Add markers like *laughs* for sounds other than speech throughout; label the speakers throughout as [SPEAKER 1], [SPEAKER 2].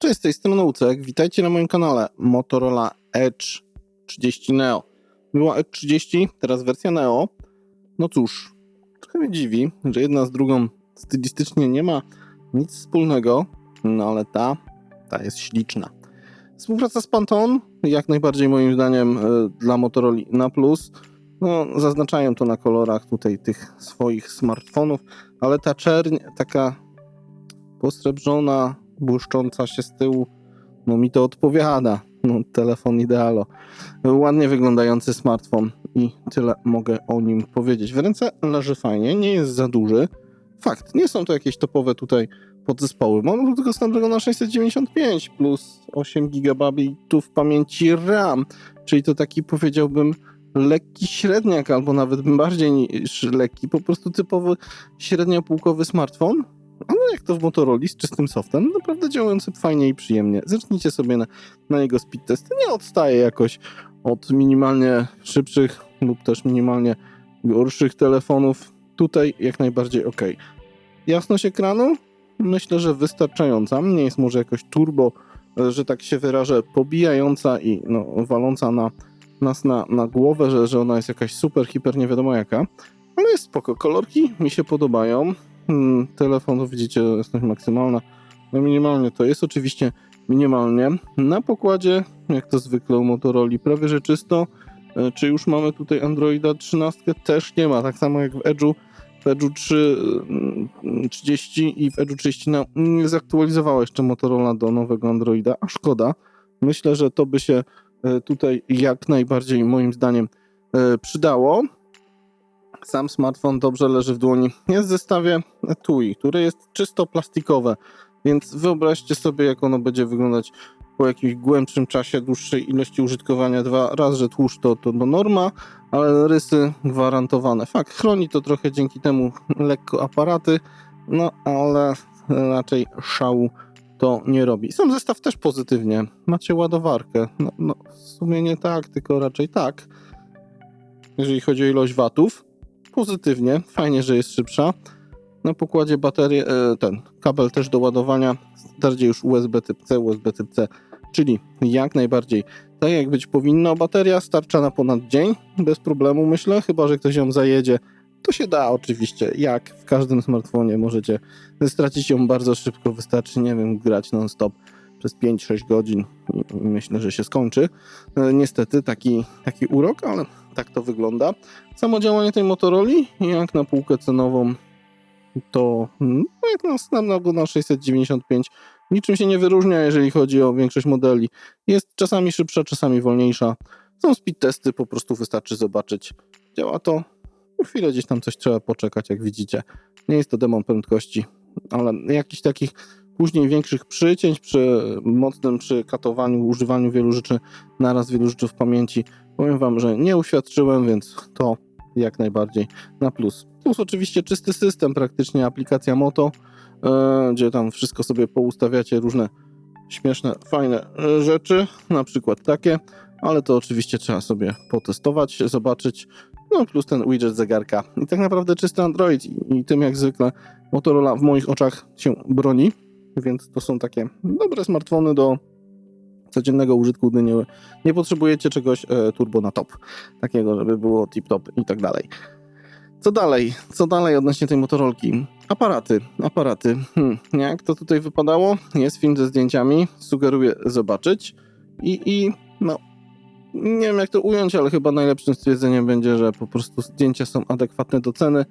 [SPEAKER 1] Cześć, z tej strony Ucek. Witajcie na moim kanale Motorola Edge 30 Neo. Była Edge 30, teraz wersja Neo. No cóż, trochę mnie dziwi, że jedna z drugą stylistycznie nie ma nic wspólnego, no ale ta, ta jest śliczna. Współpraca z Pantone, jak najbardziej moim zdaniem y, dla Motorola na plus. No, zaznaczają to na kolorach tutaj tych swoich smartfonów, ale ta czerń, taka posrebrzona, błyszcząca się z tyłu, no mi to odpowiada. No, telefon idealo. Ładnie wyglądający smartfon i tyle mogę o nim powiedzieć. W ręce leży fajnie, nie jest za duży. Fakt, nie są to jakieś topowe tutaj podzespoły. Mam tylko Snapdragona 695 plus 8 GB pamięci RAM, czyli to taki powiedziałbym lekki średniak, albo nawet bardziej niż lekki, po prostu typowy średniopółkowy smartfon, ale jak to w Motorola z czystym softem, naprawdę działający fajnie i przyjemnie. Zacznijcie sobie na, na jego speed testy. Nie odstaje jakoś od minimalnie szybszych lub też minimalnie gorszych telefonów. Tutaj jak najbardziej ok. Jasność ekranu? Myślę, że wystarczająca. Nie jest może jakoś turbo, że tak się wyrażę, pobijająca i no, waląca na nas na, na głowę, że, że ona jest jakaś super, hiper, nie wiadomo jaka. Ale jest spoko. Kolorki mi się podobają. Hmm, telefon, widzicie, jasność maksymalna. No minimalnie to jest oczywiście minimalnie. Na pokładzie, jak to zwykle u Motorola, prawie że czysto. E, Czy już mamy tutaj Androida 13? Też nie ma, tak samo jak w Edge'u. W Edge'u 3, mm, 30 i w Edge'u 30 no, nie zaktualizowała jeszcze Motorola do nowego Androida, a szkoda. Myślę, że to by się e, tutaj jak najbardziej moim zdaniem e, przydało. Sam smartfon dobrze leży w dłoni. Jest w zestawie etui, które jest czysto plastikowe, więc wyobraźcie sobie, jak ono będzie wyglądać po jakimś głębszym czasie, dłuższej ilości użytkowania. Dwa raz, że tłuszcz to, to norma, ale rysy gwarantowane. Fakt, chroni to trochę dzięki temu lekko aparaty, no ale raczej szału to nie robi. Sam zestaw też pozytywnie. Macie ładowarkę. No, no w sumie nie tak, tylko raczej tak. Jeżeli chodzi o ilość watów, pozytywnie. Fajnie, że jest szybsza. Na pokładzie baterii, e, ten kabel też do ładowania, bardziej już USB typ C, USB typ C, czyli jak najbardziej tak jak być powinno. Bateria starcza na ponad dzień, bez problemu myślę, chyba że ktoś ją zajedzie. To się da oczywiście, jak w każdym smartfonie możecie stracić ją bardzo szybko, wystarczy, nie wiem, grać non-stop przez 5-6 godzin i myślę, że się skończy. E, Niestety taki, taki urok, ale tak to wygląda. Samo działanie tej Motorola, jak na półkę cenową, to no, jak na Snapdragon 695 niczym się nie wyróżnia, jeżeli chodzi o większość modeli. Jest czasami szybsza, czasami wolniejsza. Są speed testy, po prostu wystarczy zobaczyć. Działa to. Chwilę gdzieś tam coś trzeba poczekać, jak widzicie. Nie jest to demon prędkości, ale jakichś takich później większych przycięć przy mocnym przykatowaniu, używaniu wielu rzeczy naraz, wielu rzeczy w pamięci. Powiem wam, że nie uświadczyłem, więc to jak najbardziej na plus. Plus oczywiście czysty system, praktycznie aplikacja Moto, e, gdzie tam wszystko sobie poustawiacie, różne śmieszne, fajne e, rzeczy, na przykład takie, ale to oczywiście trzeba sobie potestować, zobaczyć. No plus ten widget zegarka. I tak naprawdę czysty Android i, i tym jak zwykle Motorola w moich oczach się broni, więc to są takie dobre smartfony do codziennego użytku, gdy nie, nie potrzebujecie czegoś e, turbo na top, takiego, żeby było tip-top i tak dalej. Co dalej? Co dalej odnośnie tej motorolki? Aparaty, aparaty. Hmm, jak to tutaj wypadało? Jest film ze zdjęciami, sugeruję zobaczyć i, i no, nie wiem jak to ująć, ale chyba najlepszym stwierdzeniem będzie, że po prostu zdjęcia są adekwatne do ceny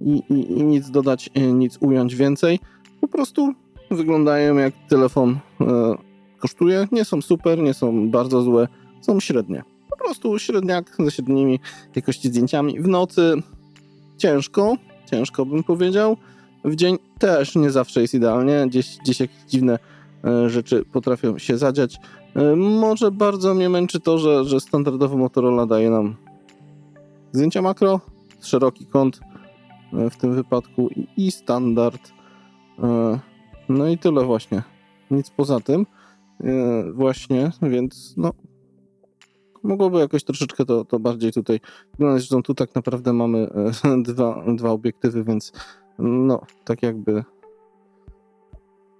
[SPEAKER 1] i, i, i nic dodać, e, nic ująć więcej. Po prostu wyglądają jak telefon e, kosztuje. Nie są super, nie są bardzo złe, są średnie. Po prostu średniak ze średnimi jakości zdjęciami. W nocy ciężko, ciężko bym powiedział. W dzień też nie zawsze jest idealnie. Gdzieś, gdzieś jakieś dziwne e, rzeczy potrafią się zadziać. E, może bardzo mnie męczy to, że, że standardowo Motorola daje nam zdjęcia makro, szeroki kąt e, w tym wypadku i, i standard. E, No i tyle właśnie. Nic poza tym. E, Właśnie, więc no mogłoby jakoś troszeczkę to, to bardziej tutaj wyglądać. Zresztą tu tak naprawdę mamy e, *laughs* dwa, dwa obiektywy, więc no tak jakby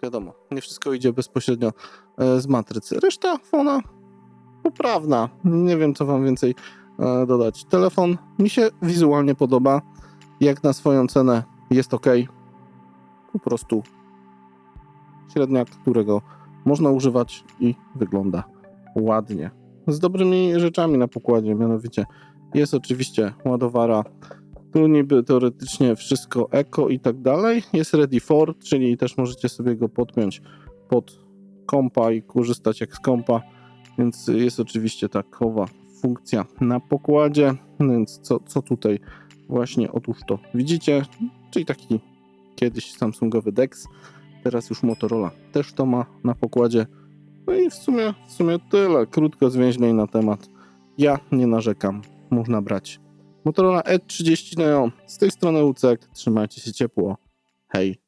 [SPEAKER 1] wiadomo, nie wszystko idzie bezpośrednio e, z matrycy. Reszta fona poprawna. Nie wiem, co wam więcej dodać. Telefon mi się wizualnie podoba. Jak na swoją cenę jest ok. Po prostu średniak, którego można używać i wygląda ładnie. Z dobrymi rzeczami na pokładzie, mianowicie jest oczywiście ładowara, tu niby teoretycznie wszystko eko i tak dalej. Jest ready for, czyli też możecie sobie go podpiąć pod kompa i korzystać jak z kompa, więc jest oczywiście takowa funkcja na pokładzie, więc co, co tutaj właśnie otóż to widzicie, czyli taki kiedyś Samsungowy DeX, teraz już Motorola też to ma na pokładzie. No i w sumie, w sumie tyle, krótko zwięźlej na temat. Ja nie narzekam, można brać. Motorola E30 Neo, z tej strony Ucek, trzymajcie się ciepło, hej.